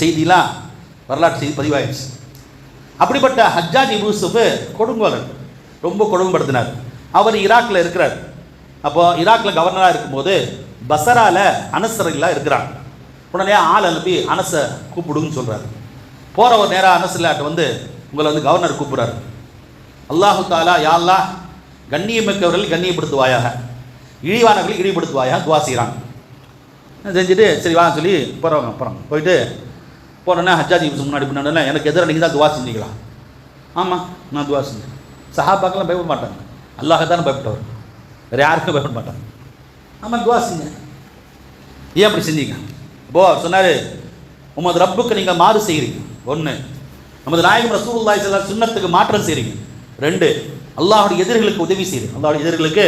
செய்திலாம் வரலாற்று செய்தி பதிவாயிடுச்சு. அப்படிப்பட்ட ஹஜ்ஜாஜ் யூசுஃபு கொடுங்கோலன் ரொம்ப கொடுமைப்படுத்தினார். அவர் ஈராக்கில் இருக்கிறார். அப்போ ஈராக்கில் கவர்னராக இருக்கும்போது பசரால அனசரங்களாக இருக்கிறார் உடனே ஆள் அனுப்பி அனசை கூப்பிடுன்னு சொல்கிறார் போகிற ஒரு நேரம் அனசில்லாட்ட வந்து உங்களை வந்து கவர்னர் கூப்பிட்றாரு. அல்லாஹு தாலா யாழ்லா கண்ணியமிக்கவர்கள் கண்ணியப்படுத்துவாயாக இழிவானவர்கள் இழிவுபடுத்துவாயாக துவா செய்கிறாங்க செஞ்சுட்டு சரி வாங்க சொல்லி போகிறவங்க போகிறாங்க போயிட்டு போனோன்னா ஹஜ்ஜாஜி முன்னாடி முன்னாடி எனக்கு எதிராக நீங்கள் தான் துவா செஞ்சீங்களா? ஆமாம் நான் துவா செஞ்சேன். சஹாபாக்கெல்லாம் பயப்பட மாட்டாங்க. அல்லாஹ் தானே பயப்பட்டவர். வேறு யாருக்கும் பயப்பட மாட்டாங்க. ஆமாம் துவா செஞ்சேன். ஏன் அப்படி செஞ்சீங்க? போ அவர் சொன்னார் உமது ரப்புக்கு நீங்கள் மாறு செய்கிறீங்க. ஒன்று நமது நாயகம் ரசூலுல்லாஹி சின்னத்துக்கு மாற்றம் செய்கிறீங்க. ரெண்டு அல்லாஹுடைய எதிர்களுக்கு உதவி செய்யுது அல்லாஹ்வுடைய எதிர்களுக்கு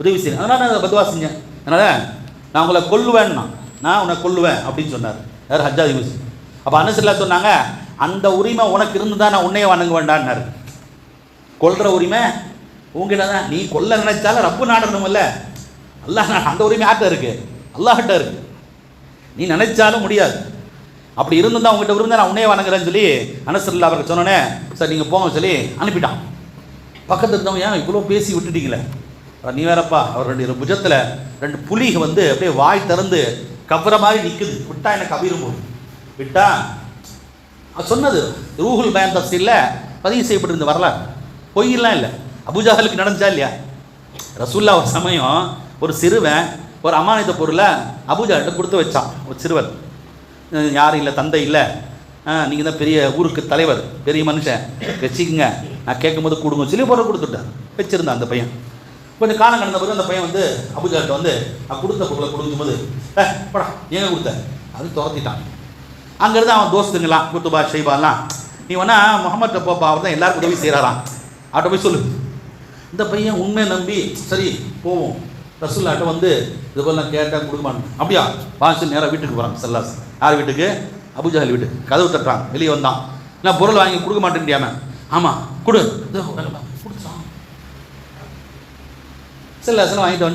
உதவி செய்கிறீங்க. அதனால் நான் பதுவா செஞ்சேன். அதனால் நான் உங்களை கொல்லுவேன்னா நான் உன்னை கொல்லுவேன் அப்படின்னு சொன்னார். யார் ஹஜ்ஜாதி யூஸ் அப்போ அனுசரில்லா சொன்னாங்க அந்த உரிமை உனக்கு இருந்து தான் நான் உன்னையே வணங்க வேண்டான்னாரு கொல்ற உரிமை உங்ககிட்ட தான். நீ கொல்ல நினைச்சாலும் ரப்பு நாடணும்ல அல்லாஹ் அல்லா அந்த உரிமை ஆட்ட இருக்கு? அல்லாஹ்கிட்ட இருக்கு. நீ நினைச்சாலும் முடியாது. அப்படி இருந்து தான் உங்ககிட்ட இருந்தால் நான் உன்னையே வணங்குறேன்னு சொல்லி அனசரில் அவருக்கு சொன்னோன்னே சார் நீங்கள் போங்க சொல்லி அனுப்பிட்டான். பக்கத்தில் இருந்தவங்க ஏன் இவ்வளோ பேசி விட்டுட்டீங்களே? நீ வேறப்பா. அவர் ரெண்டு புஜத்தில் ரெண்டு புலிக வந்து அப்படியே வாய் திறந்து கவர மாதிரி நிற்குது விட்டா எனக்கு அபிரும் போகுது விட்டா அது சொன்னது ரூஹுல் பயன் தஃசீலில் பதிவு செய்யப்பட்டிருந்த வரலாறு. பொய்யெல்லாம் இல்லை. அபுஜாஹலுக்கு நடந்துச்சா இல்லையா? ரசூல்லா ஒரு சமயம் ஒரு சிறுவன் ஒரு அமானித பொருளை அபுஜாகிட்ட கொடுத்து வச்சான். ஒரு சிறுவர் யாரும் இல்லை தந்தை இல்லை. நீங்கள் தான் பெரிய ஊருக்கு தலைவர் பெரிய மனுஷன். வச்சுக்கோங்க. நான் கேட்கும்போது கொடுங்க சொல்லி பொருள் கொடுத்துட்டேன் வச்சிருந்தான் அந்த பையன். கொஞ்சம் காலம் கடந்த பிறகு அந்த பையன் வந்து அபுஜால்கிட்ட வந்து நான் கொடுத்த பொருளை கொடுக்கும்போது ஏ போடா ஏன் கொடுத்த? அது துரத்திட்டான். அங்கேருந்து அவன் தோஸ்துங்களாம் குத்துபா ஷைபாலாம் நீ வேணா முகமது போப்பா அவர் தான் எல்லாருக்கும் உதவி செய்கிறாராம் அவட்ட போய் சொல்லு. இந்த பையன் உண்மையை நம்பி சரி போவோம். ரசூல்லாட்ட வந்து இது போல நான் கேட்டேன் கொடுக்க மாட்டேன் அப்படியா வாங்க நேராக வீட்டுக்கு போகிறாங்க சல்லாஸ். யார் வீட்டுக்கு? அபுஜாஹல் வீட்டுக்கு கதவு தட்டுறான் வெளியே வந்தான். நான் பொருள் வாங்கி கொடுக்க மாட்டேன்டியாம ஆமாம் கொடு. இதோ கொடுத்தான். வாங்கிட்டு வந்து